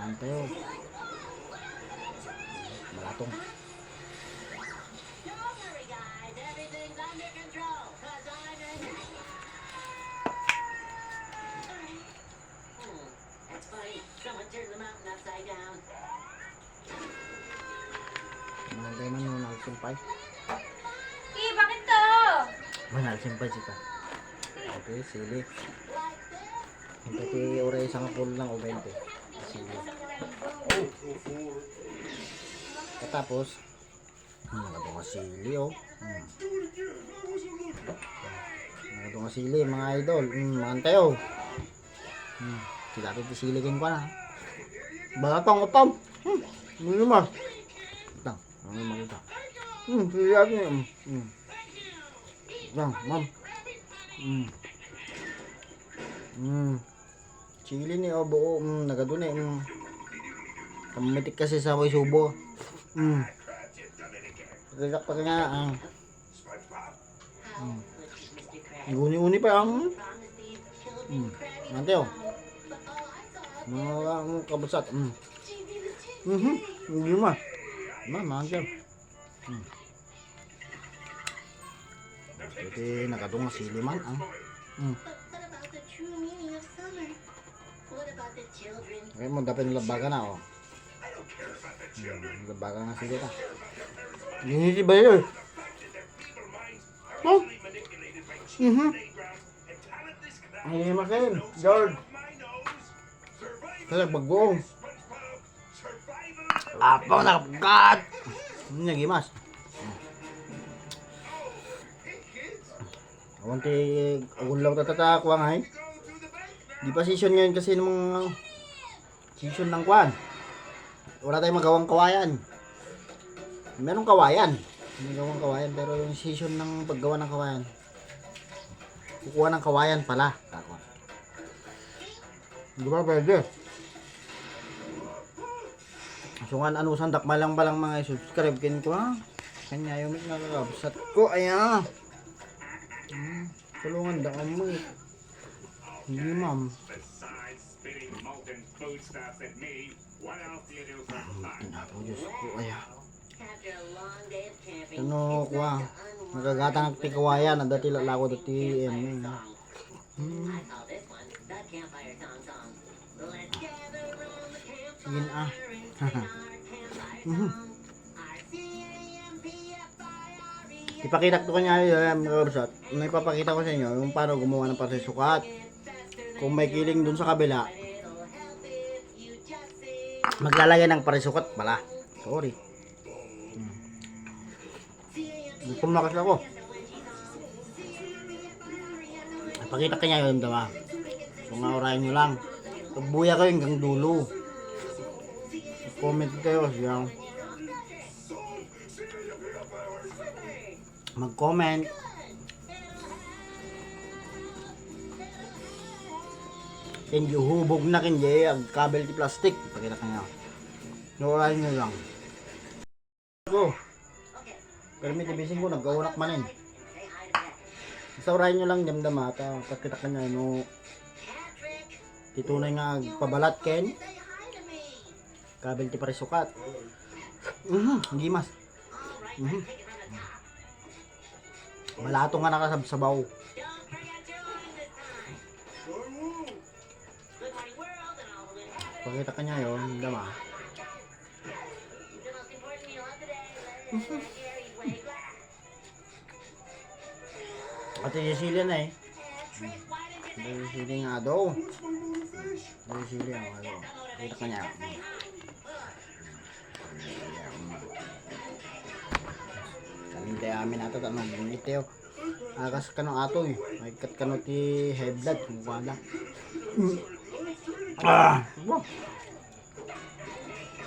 Yan tayo. Malatong. Mahantay man yung nagsimpay. Eh, bakit to? May nagsimpay sika. Okay, sili. Ang pati oray isang pool lang o 20. Sili. Katapos, hmm, nakatong ka sili oh. Hmm. Nakatong ka sili mga idol. Hmm, mahantay oh. Hmm. Sila ko na. Balatong utom. Hmm. Ano naman? Ito. Ano naman ito? Hmm. Sili ako niya. Hmm. Hmm. Lang, ma'am. Mm. Mm. Chili ni oh, buo. Mm, nagadun eh. Kamitik kasi sa may subo. Mm. Pagkak pa nga. Ah. You, Mr. Krabs? Guni-uni pa ang. Children Mm. Nante oh. Mga ang kabusat. Mm. Mhm. Hindi ma. Ma, mangkel. Mm. Ito nakadung sili man ang. Mm. But what about the true meaning of summer? What about the children? Kaya mo dapat labagan na oh. Hmm, na sige ta. Hindi ba yun? Oh. Mhm. Ay, makin. George. Kaya bagong. Apa nakapugat? Ano nga gimas? Awan ti agulaw tatata kuwang ay. Di pa season ngayon kasi ng mga season ng kwan. Wala tayong magawang kawayan. Meron kawayan. May gawang kawayan pero yung season ng paggawa ng kawayan. Kukuha ng kawayan pala. Kako. Di ba pwede? So nga ano sandak malang balang mga subscribe kin ko ha. Kanya yung mga nagabsat ko ayan. Hmm, tulungan da mo. Hindi ma'am. Besides spitting molten foodstuffs at me, Diyos ko ayan. After a long day of camping, Ano to unwind Nagagatang and ti kawayan na dati lako listen dati around the Yun ah. Ipakita ko kanya yung mga kabsat. May papakita ko sa inyo yung paano gumawa ng sukat. Kung may kiling dun sa kabila, maglalagay ng parisukat pala. Sorry. Hmm. Pumakas ako. Pakita kanya yun daw. So nga orayan nyo lang. Pagbuya kayo hanggang dulo. Comment kayo siya. Mag-comment. Hindi hubog na kinye ang kabel ti plastic. Pakita kanya. Orayan nyo lang. Go. Pero may tibising ko, nagkaunak manin. Sa orayan nyo lang damdam ata. Pakita kanya no. Titunay nga pabalat ken. Kabel ti pare sukat. Mhm, hindi mas. Mhm. Malato nga nakasabsabaw. Pakita kanya yon, dama. Ate Cecilia na eh. Ate Cecilia nga daw. Ate Cecilia nga daw. Pakita kanya. Kamintay amin ato tanong buniteo. Akas kano ato eh. May kat kano ti high blood. Mukha na. Ah!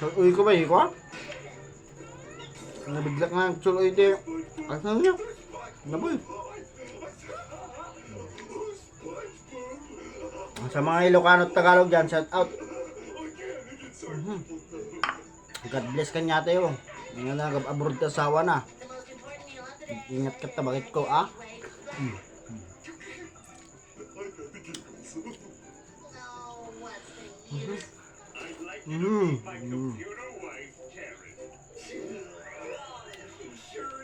So, uy ko ba ko? Nabigla nga suloy ti. Asa niya? Naboy. Sa mga Ilocano at Tagalog dyan, shout out. Mhm. God bless ka niya tayo. Ngayon na, abroad ka sawa na. Ingat ka ta, bakit ko, ah? Hmm. Mm. Mm.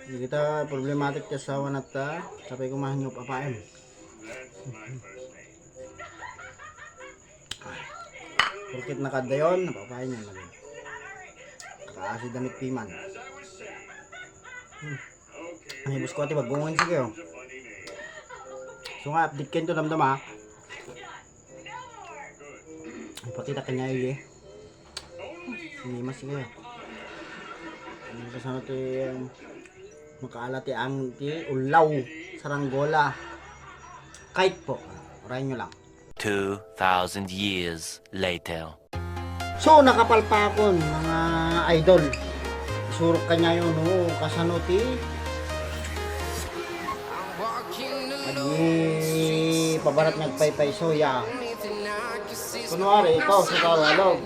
Hindi kita problematic ka sa wanat ta. Sapay kumahan nyo papain. That's my first name. Porkit nakada yun, napapain yan lagi. Kakaasi damit piman. Okay. Ang hibos ko ati bagungan sige oh. So nga, update kayo to damdam ha. Patita kanya yun eh. Hindi mas sige. Ano kasama ti makaala ti ang ti ulaw saranggola. Kite po. Orayin nyo lang. 2,000 years later. So, nakapalpa ako mga idol. Isurok kanya yun, no, kasano ti. Agi, pabarat nagpaypay soya. Kunwari, ikaw sa Tagalog.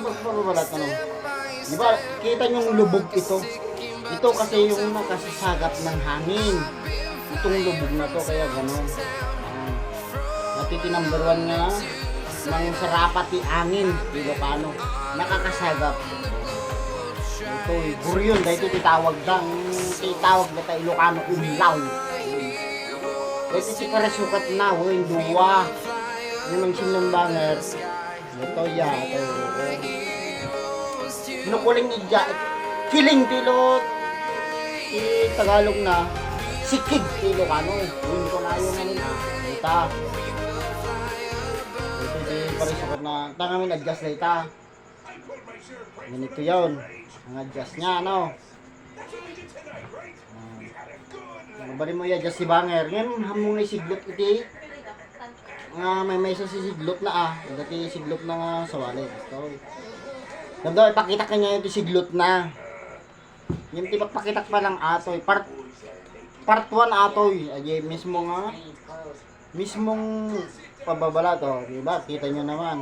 Ba pababalat ano? Di ba, kita yung lubog ito. Ito kasi yung nakasasagap ng hangin. Itong lubog na to, kaya gano'n. Natiti number one nga ng sarapati angin di ba paano nakakasagap ito eh guryon dahil ito titawag dang titawag na tayo Ilocano umlaw ito si karasukat na woy duwa yung ang sinambanger ito ya ito nukuling idya kiling tilo i Tagalog na sikig ti Ilocano yun ko na yung ano na ita ito di pare sukat na tangamin adjust na ita ganito yun. Ang adjust niya ano. Mabali mo i-adjust si Banger. Ngayon, hamong na siglot iti. Nga may may isa si siglot na ah. Dati siglot na nga sa wali. Ito. Ganda, ipakita ka niya yung siglot na. Yung tipakpakitak pa lang atoy. Part part 1 atoy. Ay, mismo nga. Mismong pababala to. Diba? Kita nyo naman.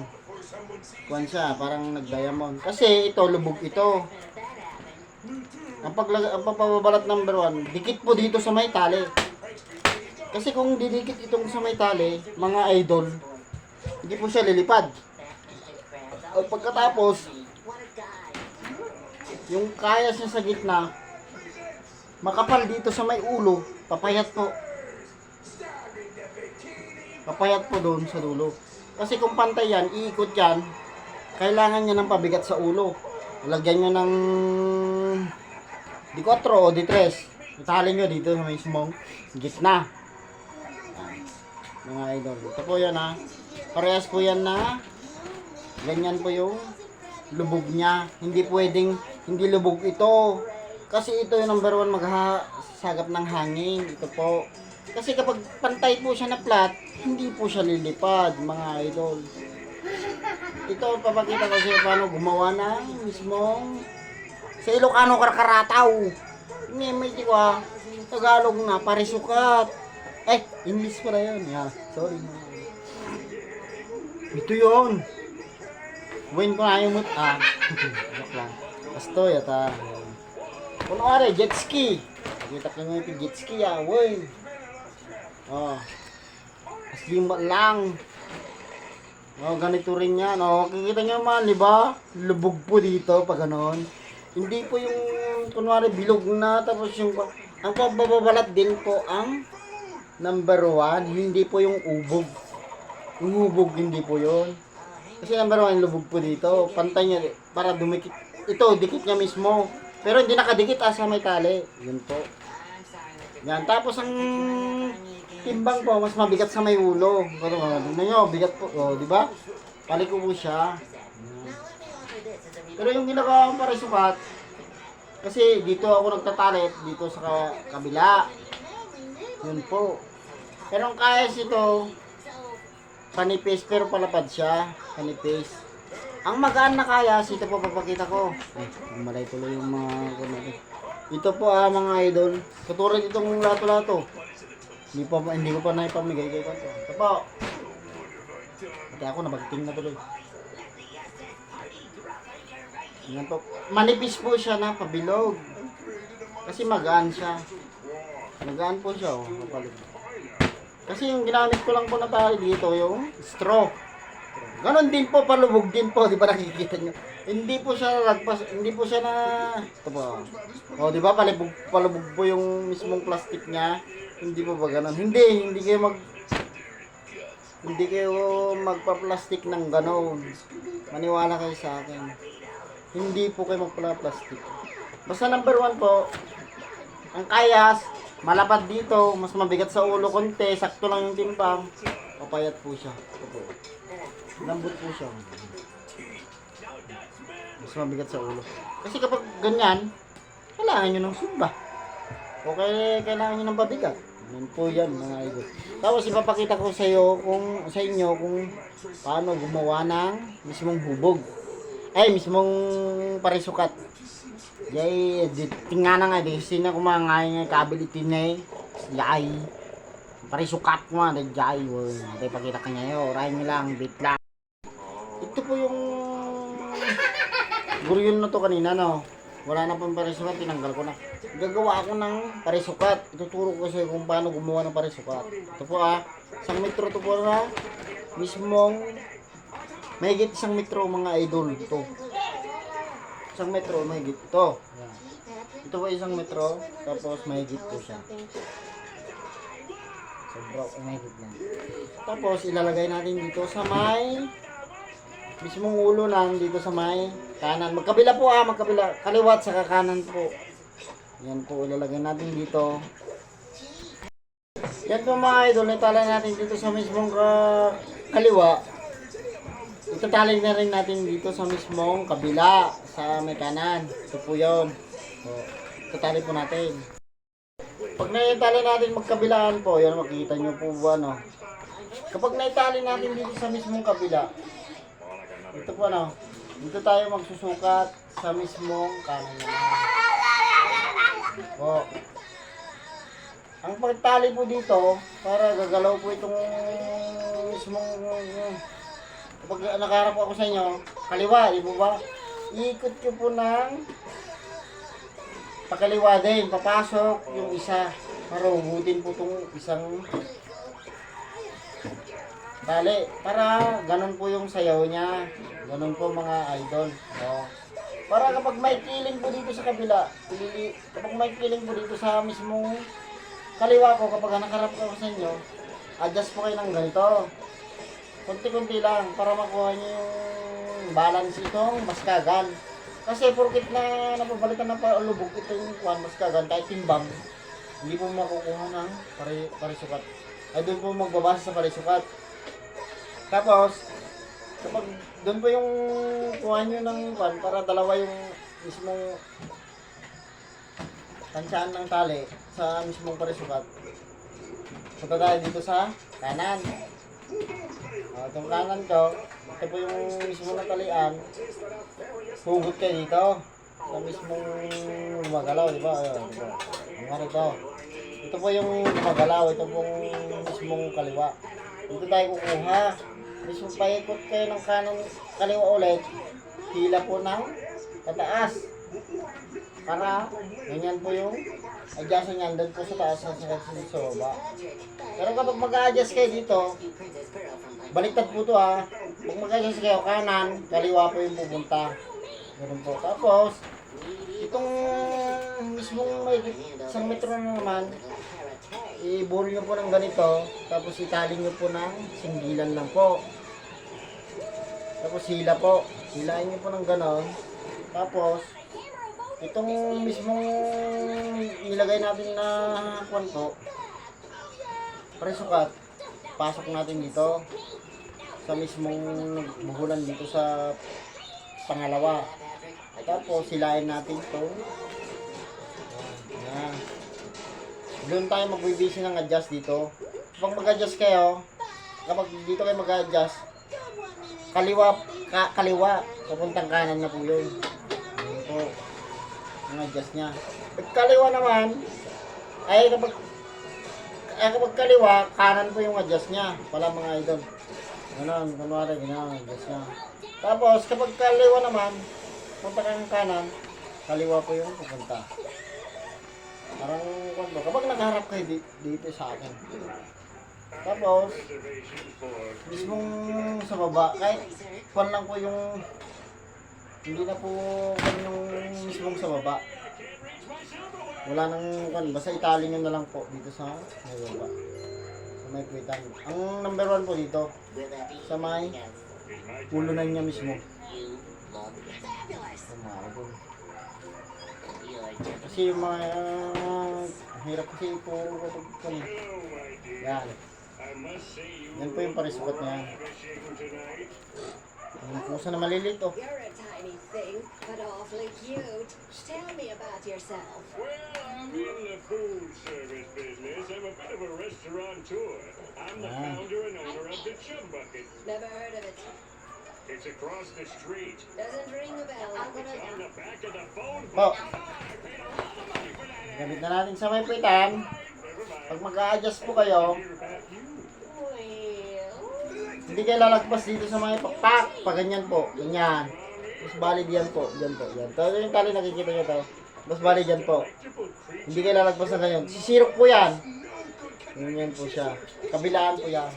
Kuwan siya, parang nag-diamond. Kasi ito, lubog ito. Ang paglag ang pagpapabalat number 1, dikit po dito sa may tali. Kasi kung didikit itong sa may tali, mga idol, hindi po siya lilipad. At pagkatapos, yung kaya siya sa gitna, makapal dito sa may ulo, papayat po. Papayat po doon sa dulo. Kasi kung pantay yan, iikot yan, kailangan niya ng pabigat sa ulo. Lagyan nyo ng di 4 o di 3. Itali nyo dito sa mismong gitna. Mga idol. Ito po yan ha. Parehas po yan na ganyan po yung lubog niya. Hindi pwedeng hindi lubog ito. Kasi ito yung number one maghasagap ng hangin. Ito po. Kasi kapag pantay po siya na flat, hindi po siya lilipad, mga idol. Ito, papakita ko sa paano gumawa ng mismong sa Ilocano Karkarataw. Hindi, may ah. Tagalog na, parisukat. Eh, English pala yun. Yeah, sorry. Ito yun. Buhin ko na yung mut. Ah, joke lang. Pasto, yata. Kunwari, jet ski. Kita ko nga yung jet ski ah, woy. Oh. Aslimba lang. Oh, ganito rin yan. Oh, kikita nyo man, di ba? Lubog po dito pag ganon. Hindi po yung, kunwari, bilog na. Tapos yung, ang pagbababalat din po ang number one. Hindi po yung ubog. Yung ubog, hindi po yun. Kasi number one, lubog po dito. Pantay niya, para dumikit. Ito, dikit niya mismo. Pero hindi nakadikit ah, sa may tali. Yun po. Yan. Tapos ang timbang po, mas mabigat sa may ulo. Pero, uh, tingnan nyo, bigat po. O, di ba? Paliko po siya. Pero yung ginagawa ko para sukat, kasi dito ako nagtatalit, dito sa ka- kabila. Yun po. Pero ang kaya ito, panipis, pero palapad siya. Panipis. Ang magaan na kaya, ito po papakita ko. Ay, malay tuloy yung mga kumali. Ito po ah, mga idol. Katulad itong lato-lato. Hindi pa hindi ko pa naipamigay kay Kanto. Ito po. Pati ako nabagting na tuloy. Yan po. Manipis po siya na pabilog. Kasi magaan siya. Magaan po siya oh, kapalit. Kasi yung ginamit ko lang po na tali dito yung straw. Ganon din po, palubog din po, di ba nakikita nyo? Hindi po siya lagpas, hindi po siya na, ito po. O, di ba, palubog, palubog po yung mismong plastic niya. Hindi po ba ganon? Hindi, hindi kayo mag, hindi kayo magpa-plastic ng ganon. Maniwala kayo sa akin. Hindi po kayo magpa-plastic. Basta number one po, ang kayas, malapad dito, mas mabigat sa ulo konti, sakto lang yung timpang, papayat po siya. Ito po. Lambot po siya. Mas mabigat sa ulo. Kasi kapag ganyan, kailangan nyo ng sumba. O kaya kailangan nyo ng pabigat. Yan po yan mga idol. Tapos ipapakita ko sa iyo kung sa inyo kung paano gumawa ng mismong hubog. Ay, mismong parisukat. Jay, tingnan na nga, di sina kumangay nga kability na eh. Jay. Parisukat mo nga, jay. Ito ipakita ka niya yun. Orahin nyo lang, bit lang. Ito po yung guryon na to kanina, no? Wala na pang parisukat, tinanggal ko na. Gagawa ako ng parisukat. Ituturo ko kasi kung paano gumawa ng parisukat. Ito po ah, isang metro to po na mismong mahigit isang metro mga idol ito. Isang metro, mahigit ito. Yan. Ito po isang metro, tapos mahigit po siya. Sobra, mahigit lang. Tapos ilalagay natin dito sa may mismong ulo lang dito sa may kanan. Magkabila po ah, magkabila. Kaliwat sa kanan po. Yan po, ilalagay natin dito. Yan po mga idol, itala natin dito sa mismong ka- kaliwa. Itatali na rin natin dito sa mismong kabila, sa may kanan. Ito po yun. So, itatali po natin. Pag naitali natin magkabilaan po, yan makikita nyo po ba, no? Kapag naitali natin dito sa mismong kabila, ito po ano, dito tayo magsusukat sa mismong kanan naman. Po. Ang pagtali po dito, para gagalaw po itong mismong kapag nakaharap ako sa inyo, kaliwa, di ba? Iikot ko po ng pakaliwa din, papasok yung isa. Para hugutin po itong isang Bale, para ganun po yung sayaw niya. Ganun po mga idol. O. Para kapag may killing po dito sa kabila, pili, kapag may killing po dito sa mismong kaliwa ko, kapag nakarap ko sa inyo, adjust po kayo ng ganito. Kunti-kunti lang para makuha niyo yung balance itong maskagan. Kasi porkit na napabalitan ng palubog itong kuhan maskagan, kahit timbang, hindi po makukuha ng pare, parisukat. Ay doon po magbabasa sa parisukat. Tapos, kapag doon po yung kuha nyo ng kwan, para dalawa yung mismong tansyahan ng tali sa mismong parisukat. Punta tayo dito sa kanan. Uh, itong kanan ko, ito po yung mismong natalian. Hugot kayo dito. Sa mismong lumagalaw, di ba? Ayun, di? Ang ano ito. Ito po yung lumagalaw, ito pong mismong kaliwa. Dito tayo kukuha. Mismo paikot kayo ng kanan kaliwa ulit. Hila po ng pataas. Para ganyan po yung adjust niyan doon po sa taas sa sa sa baba. Pero kapag mag-adjust kayo dito, baliktad po to ha. Pag mag-adjust kayo kanan, kaliwa po yung pupunta. Ganun po. Tapos, itong mismong may isang metro na naman, i-ball nyo po ng ganito, tapos itali nyo po ng singgilan lang po. Tapos hila po. Hilain nyo po ng ganon. Tapos, itong mismong nilagay natin na kwanto, presukat, pasok natin dito sa mismong buhulan dito sa pangalawa. Tapos, hilain natin ito. Yan. Doon tayo magbibisi ng adjust dito. Kapag mag-adjust kayo, kapag dito kayo mag-adjust, kaliwa, ka, kaliwa, papuntang kanan na po yun. Po, ang adjust niya. Pag kaliwa naman, ay kapag, ay kapag kaliwa, kanan po yung adjust niya. Pala mga idol. Ganon, kunwari, ganyan, adjust niya. Tapos, kapag kaliwa naman, punta kang kanan, kaliwa po yung pupunta. Parang, kwanto, kapag nakaharap kayo di- dito sa akin, Tapos, mismong sa baba, kahit kwan lang po yung hindi na po kwan yung mismong sa baba. Wala nang kwan, basta itali nyo na lang po dito sa may baba. May kwitan. Ang number one po dito, sa may na niya mismo. you look fabulous. Umarabol. You're just Kasi yung uh, hirap kasi po kapag dear. Yan. Yan po yung parisukat niya. Ang pusa na maliliit oh. You're a tiny thing, but awfully cute. Tell me about yourself. Well, I'm in the food service business. I'm a bit of a restaurateur. I'm the Ah. founder and owner of the Chum Bucket. Never heard of it. It's across the street. Doesn't ring a bell. I'm It's on the back of the phone Po, book. I paid a lot of money for that. gamit na natin sa may kwitan. Never mind. Pag mag-a-adjust po kayo, Hear about you. Hindi kayo lalagpas dito sa mga pakpak. Pa ganyan po. Ganyan. Mas bali diyan po. Diyan po. Yan. Ito yung tali nakikita nyo to. Mas bali diyan po. Hindi kayo lalagpas na ganyan. Sisirok po yan. Ganyan po siya. Kabilaan po yan.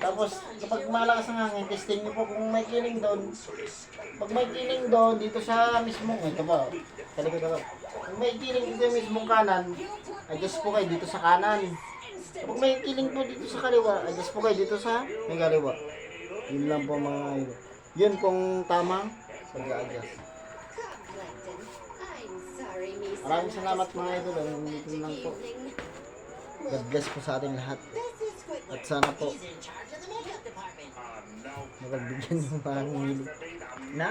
Tapos, kapag malakas ang hangin, testing nyo po kung may kiling doon. Pag may kiling doon, dito sa mismong, ito ba, sa likod ako. Kung may kiling dito mismong kanan, adjust po kayo dito sa kanan. Kapag may kiling po dito sa kaliwa, adjust po kayo dito sa may kaliwa. Yun lang po mga idol. Yun pong tamang pag-adjust. Maraming salamat mga idol. Ang meeting lang po. God bless po sa ating lahat. At sana po, mapagbigyan yung mga hilig. Na?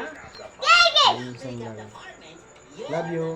Love you.